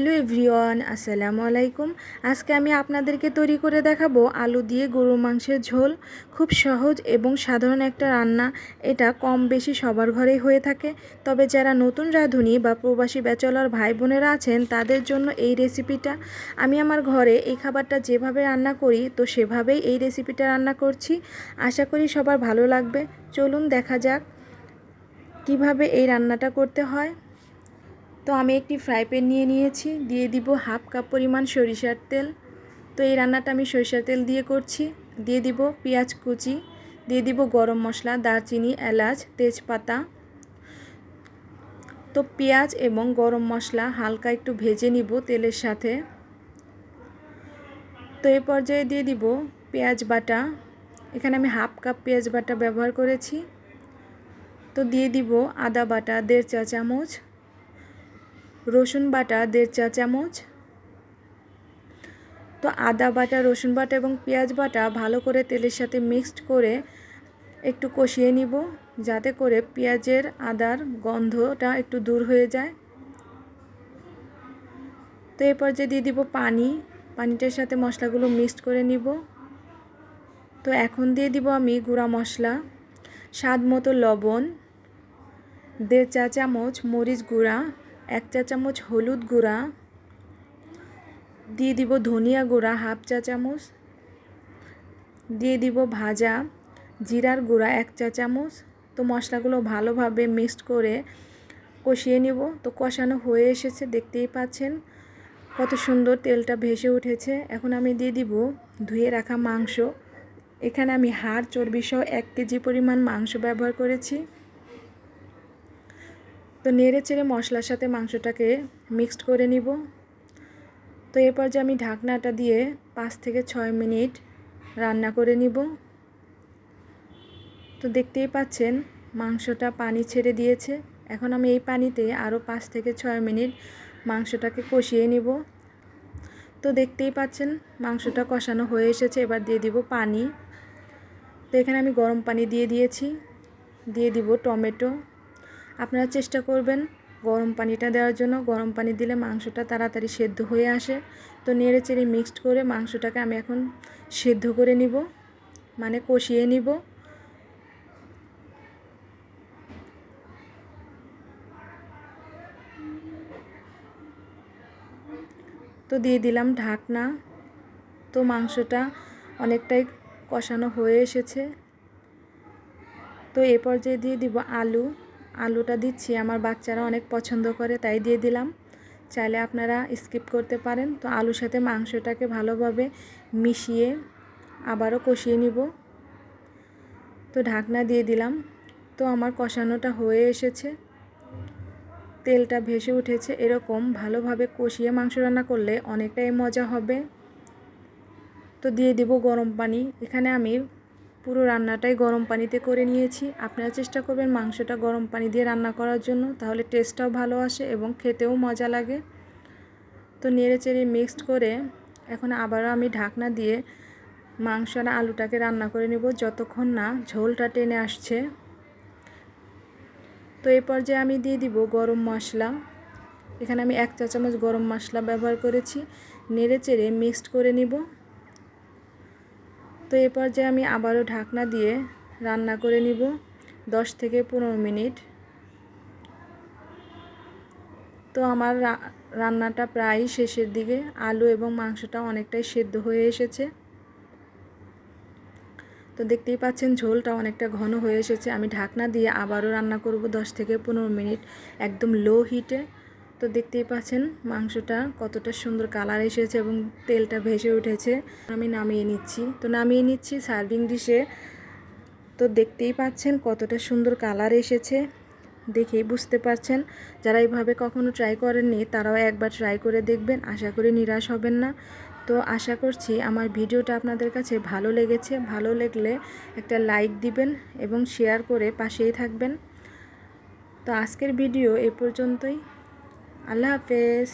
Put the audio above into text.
Hello everyone, আসসালামু আলাইকুম। আজকে আমি আপনাদেরকে তৈরি করে দেখাবো আলু দিয়ে গরুর মাংসের ঝোল। খুব সহজ এবং সাধারণ একটা রান্না। এটা কম বেশি সবার ঘরেই হয়ে থাকে। তবে যারা নতুন রাঁধুনি বা প্রবাসী ব্যাচলার ভাই বোনেরা আছেন, তাদের জন্য এই রেসিপিটা। আমি আমার ঘরে এই খাবারটা যেভাবে রান্না করি, তো সেভাবেই এই রেসিপিটা রান্না করছি। আশা করি সবার ভালো লাগবে। চলুন দেখা যাক কীভাবে এই রান্নাটা করতে হয়। তো আমি একটি ফ্রাই প্যান নিয়ে নিয়েছি, দিয়ে দিব হাফ কাপ পরিমাণ সরিষার তেল। তো এই রান্নাটা আমি সরিষার তেল দিয়ে করছি। দিয়ে দিব পেঁয়াজ কুচি, দিয়ে দিব গরম মশলা, দারচিনি, এলাচ, তেজপাতা। তো পেঁয়াজ এবং গরম মশলা হালকা একটু ভেজে নিব তেলের সাথে। তো এই পর্যায়ে দিয়ে দিব পেঁয়াজ বাটা। এখানে আমি হাফ কাপ পেঁয়াজ বাটা ব্যবহার করেছি। তো দিয়ে দিব আদা বাটা, দেড় চা চামচ রসুন বাটা, দেড় চা চামচ। তো আদা বাটা, রসুন বাটা এবং পেঁয়াজ বাটা ভালো করে তেলের সাথে মিক্সড করে একটু কষিয়ে নিব, যাতে করে পেঁয়াজের আদার গন্ধটা একটু দূর হয়ে যায়। তো এরপর যে দিয়ে দিব পানি, পানিটার সাথে মশলাগুলো মিক্সড করে নিব। তো এখন দিয়ে দিব আমি গুঁড়া মশলা, স্বাদ মতো লবণ, দেড় চা চামচ মরিচ গুঁড়া এক চা চামচ হলুদ গুঁড়া, দিয়ে দিব ধনিয়া গুঁড়া হাফ চা চামচ, দিয়ে দিব ভাজা জিরার গুঁড়া এক চা চামচ। তো মশলাগুলো ভালোভাবে মিক্সড করে কষিয়ে নিব। তো কষানো হয়ে এসেছে, দেখতেই পাচ্ছেন কত সুন্দর তেলটা ভেসে উঠেছে। এখন আমি দিয়ে দিব ধুয়ে রাখা মাংস। এখানে আমি হাড়, চর্বি সহ এক কেজি পরিমাণ মাংস ব্যবহার করেছি। তো নেড়ে চেড়ে মশলার সাথে মাংসটাকে মিক্সড করে নিব। তো এরপর যে আমি ঢাকনাটা দিয়ে পাঁচ থেকে ছয় মিনিট রান্না করে নিব। তো দেখতেই পাচ্ছেন মাংসটা পানি ছেড়ে দিয়েছে। এখন আমি এই পানিতে আরও পাঁচ থেকে ছয় মিনিট মাংসটাকে কষিয়ে নিব। তো দেখতেই পাচ্ছেন মাংসটা কষানো হয়ে এসেছে, এবার দিয়ে দিব পানি। তো এখানে আমি গরম পানি দিয়ে দিয়েছি। দিয়ে দিব টমেটো। আপনারা চেষ্টা করবেন গরম পানিটা দেওয়ার জন্য। গরম পানি দিলে মাংসটা তাড়াতাড়ি সেদ্ধ হয়ে আসে। তো নেড়ে চেড়ে মিক্সড করে মাংসটাকে আমি এখন সেদ্ধ করে নিব মানে কষিয়ে নিব। তো দিয়ে দিলাম ঢাকনা। তো মাংসটা অনেকটাই কষানো হয়ে এসেছে। তো এ পর্যায়ে দিয়ে দিব আলু। আলুটা দিচ্ছি, আমার বাচ্চারা অনেক পছন্দ করে, তাই দিয়ে দিলাম। চাইলে আপনারা স্কিপ করতে পারেন। তো আলুর সাথে মাংসটাকে ভালোভাবে মিশিয়ে আবারও কষিয়ে নিব। তো ঢাকনা দিয়ে দিলাম। তো আমার কষানোটা হয়ে এসেছে। তেলটা ভেসে উঠেছে এরকম। ভালোভাবে কষিয়ে মাংস রান্না করলে অনেকটাই মজা হবে। তো দিয়ে দিব গরম পানি। এখানে আমি পুরো রান্নাটাই গরম পানিতে করে নিয়েছি। আপনারা চেষ্টা করবেন মাংসটা গরম পানি দিয়ে রান্না করার জন্য, তাহলে টেস্টটাও ভালো আসে এবং খেতেও মজা লাগে। তো নেড়ে চেড়ে মিক্সড করে এখন আবারও আমি ঢাকনা দিয়ে মাংস আর আলুটাকে রান্না করে নেব যতক্ষণ না ঝোলটা টেনে আসছে। তো এই পর্যায়ে আমি দিয়ে দিব গরম মশলা। এখানে আমি এক চা চামচ গরম মশলা ব্যবহার করেছি। নেড়ে চেড়ে মিক্সড করে নিব। তো এ পর্যায়ে আমি আবারও ঢাকনা দিয়ে রান্না করে নিব। দশ থেকে পনেরো মিনিট। তো আমার রান্নাটা প্রায় শেষের দিকে আলু এবং মাংসটা অনেকটাই সেদ্ধ হয়ে এসেছে। তো দেখতেই পাচ্ছেন ঝোলটা অনেকটা ঘন হয়ে এসেছে। আমি ঢাকনা দিয়ে আবারও রান্না করব দশ থেকে পনেরো মিনিট একদম লো হিটে। তো দেখতেই পাচ্ছেন মাংসটা কতটা সুন্দর কালার এসেছে এবং তেলটা ভেসে উঠেছে। আমি নামিয়ে নিচ্ছি। তো নামিয়ে নিচ্ছি সার্ভিং ডিশে। তো দেখতেই পাচ্ছেন কতটা সুন্দর কালার এসেছে। দেখেই বুঝতে পারছেন। যারা এইভাবে কখনো ট্রাই করেননি, তারাও একবার ট্রাই করে দেখবেন। আশা করি নিরাশ হবেন না। তো আশা করছি আমার ভিডিওটা আপনাদের কাছে ভালো লেগেছে। ভালো লাগলে একটা লাইক দিবেন এবং শেয়ার করে পাশেই থাকবেন। তো আজকের ভিডিও এ পর্যন্তই। আল্লাহ হাফেজ।